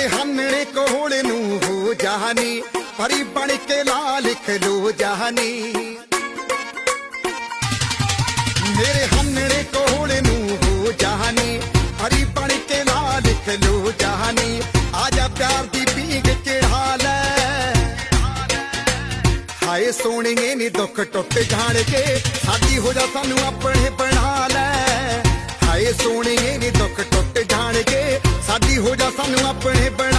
ਤੇਰੇ ਹੰਨਣੇ ਕੋਲ ਨੂੰ ਹੋ ਜਾਨੀ, ਪਰੀ ਬਣ ਕੇ ਲਾ ਲਿਖ ਲੋ ਜਾਨੀ। ਮੇਰੇ ਹੰਨਣੇ ਕੋਲ ਨੂੰ ਹੋ ਜਾਨੀ, ਪਰੀ ਬਣ ਕੇ ਲਾ ਲਿਖ ਲੋ ਜਾਨੀ। ਆ ਜਾ ਪਿਆਰ ਦੀ ਪੀਂਗ ਹਾਲ ਹੈ ਹਾਏ ਸੋਹਣੀਏ ਨੀ ਦੁੱਖ ਟੁੱਟ ਜਾਣਗੇ ਸਾਡੀ ਹੋ ਜਾ ਸਾਨੂੰ ਆਪਣੇ ਹਾਏ ਸੋਹਣੀਏ